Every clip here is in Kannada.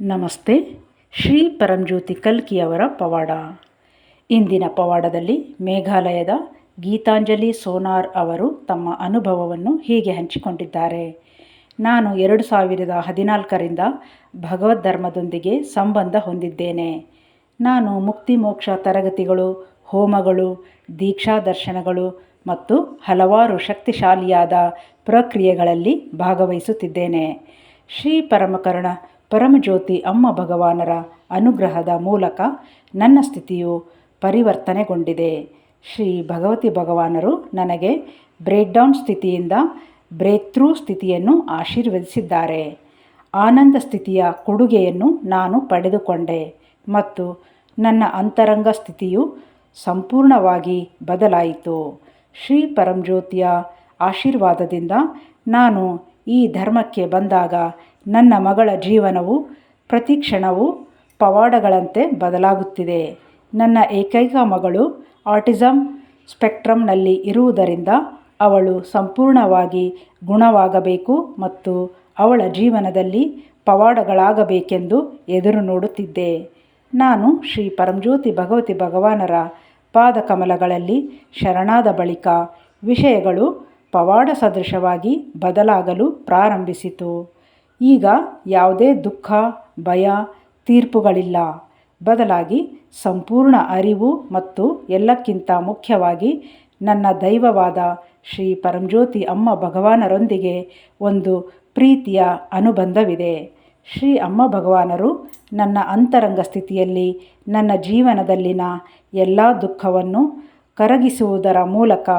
ನಮಸ್ತೆ. ಶ್ರೀ ಪರಂಜ್ಯೋತಿ ಕಲ್ಕಿಯವರ ಪವಾಡ. ಇಂದಿನ ಪವಾಡದಲ್ಲಿ ಮೇಘಾಲಯದ ಗೀತಾಂಜಲಿ ಸೋನಾರ್ ಅವರು ತಮ್ಮ ಅನುಭವವನ್ನು ಹೀಗೆ ಹಂಚಿಕೊಂಡಿದ್ದಾರೆ. ನಾನು ಎರಡು ಸಾವಿರದ ಹದಿನಾಲ್ಕರಿಂದ ಭಗವದ್ ಧರ್ಮದೊಂದಿಗೆ ಸಂಬಂಧ ಹೊಂದಿದ್ದೇನೆ. ನಾನು ಮುಕ್ತಿ ಮೋಕ್ಷ ತರಗತಿಗಳು, ಹೋಮಗಳು, ದೀಕ್ಷಾ ದರ್ಶನಗಳು ಮತ್ತು ಹಲವಾರು ಶಕ್ತಿಶಾಲಿಯಾದ ಪ್ರಕ್ರಿಯೆಗಳಲ್ಲಿ ಭಾಗವಹಿಸುತ್ತಿದ್ದೇನೆ. ಶ್ರೀ ಪರಮಕರುಣ ಪರಮಜ್ಯೋತಿ ಅಮ್ಮ ಭಗವಾನರ ಅನುಗ್ರಹದ ಮೂಲಕ ನನ್ನ ಸ್ಥಿತಿಯು ಪರಿವರ್ತನೆಗೊಂಡಿದೆ. ಶ್ರೀ ಭಗವತಿ ಭಗವಾನರು ನನಗೆ ಬ್ರೇಕ್ಡೌನ್ ಸ್ಥಿತಿಯಿಂದ ಬ್ರೇಕ್ ಥ್ರೂ ಸ್ಥಿತಿಯನ್ನು ಆಶೀರ್ವದಿಸಿದ್ದಾರೆ. ಆನಂದ ಸ್ಥಿತಿಯ ಕೊಡುಗೆಯನ್ನು ನಾನು ಪಡೆದುಕೊಂಡೆ ಮತ್ತು ನನ್ನ ಅಂತರಂಗ ಸ್ಥಿತಿಯು ಸಂಪೂರ್ಣವಾಗಿ ಬದಲಾಯಿತು. ಶ್ರೀ ಪರಂಜ್ಯೋತಿಯ ಆಶೀರ್ವಾದದಿಂದ ನಾನು ಈ ಧರ್ಮಕ್ಕೆ ಬಂದಾಗ ನನ್ನ ಮಗಳ ಜೀವನವು ಪ್ರತಿ ಕ್ಷಣವೂ ಪವಾಡಗಳಂತೆ ಬದಲಾಗುತ್ತಿದೆ. ನನ್ನ ಏಕೈಕ ಮಗಳು ಆಟಿಸಮ್ ಸ್ಪೆಕ್ಟ್ರಮ್ನಲ್ಲಿ ಇರುವುದರಿಂದ ಅವಳು ಸಂಪೂರ್ಣವಾಗಿ ಗುಣವಾಗಬೇಕು ಮತ್ತು ಅವಳ ಜೀವನದಲ್ಲಿ ಪವಾಡಗಳಾಗಬೇಕೆಂದು ಎದುರು ನೋಡುತ್ತಿದ್ದೆ. ನಾನು ಶ್ರೀ ಪರಂಜ್ಯೋತಿ ಭಗವತಿ ಭಗವಾನರ ಪಾದಕಮಲಗಳಲ್ಲಿ ಶರಣಾದ ಬಳಿಕ ವಿಷಯಗಳು ಪವಾಡ ಸದೃಶವಾಗಿ ಬದಲಾಗಲು ಪ್ರಾರಂಭಿಸಿತು. ಈಗ ಯಾವುದೇ ದುಃಖ, ಭಯ, ತೀರ್ಪುಗಳಿಲ್ಲ. ಬದಲಾಗಿ ಸಂಪೂರ್ಣ ಅರಿವು ಮತ್ತು ಎಲ್ಲಕ್ಕಿಂತ ಮುಖ್ಯವಾಗಿ ನನ್ನ ದೈವವಾದ ಶ್ರೀ ಪರಂಜ್ಯೋತಿ ಅಮ್ಮ ಭಗವಾನರೊಂದಿಗೆ ಒಂದು ಪ್ರೀತಿಯ ಅನುಬಂಧವಿದೆ. ಶ್ರೀ ಅಮ್ಮ ಭಗವಾನರು ನನ್ನ ಅಂತರಂಗ ಸ್ಥಿತಿಯಲ್ಲಿ ನನ್ನ ಜೀವನದಲ್ಲಿನ ಎಲ್ಲ ದುಃಖವನ್ನು ಕರಗಿಸುವುದರ ಮೂಲಕ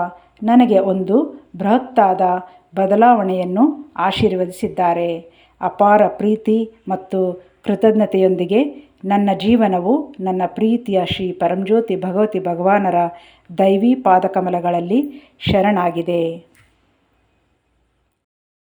ನನಗೆ ಒಂದು ಬೃಹತ್ತಾದ ಬದಲಾವಣೆಯನ್ನು ಆಶೀರ್ವದಿಸಿದ್ದಾರೆ. ಅಪಾರ ಪ್ರೀತಿ ಮತ್ತು ಕೃತಜ್ಞತೆಯೊಂದಿಗೆ ನನ್ನ ಜೀವನವು ನನ್ನ ಪ್ರೀತಿಯ ಶ್ರೀ ಪರಂಜ್ಯೋತಿ ಭಗವತಿ ಭಗವಾನರ ದೈವಿ ಪಾದಕಮಲಗಳಲ್ಲಿ ಶರಣಾಗಿದೆ.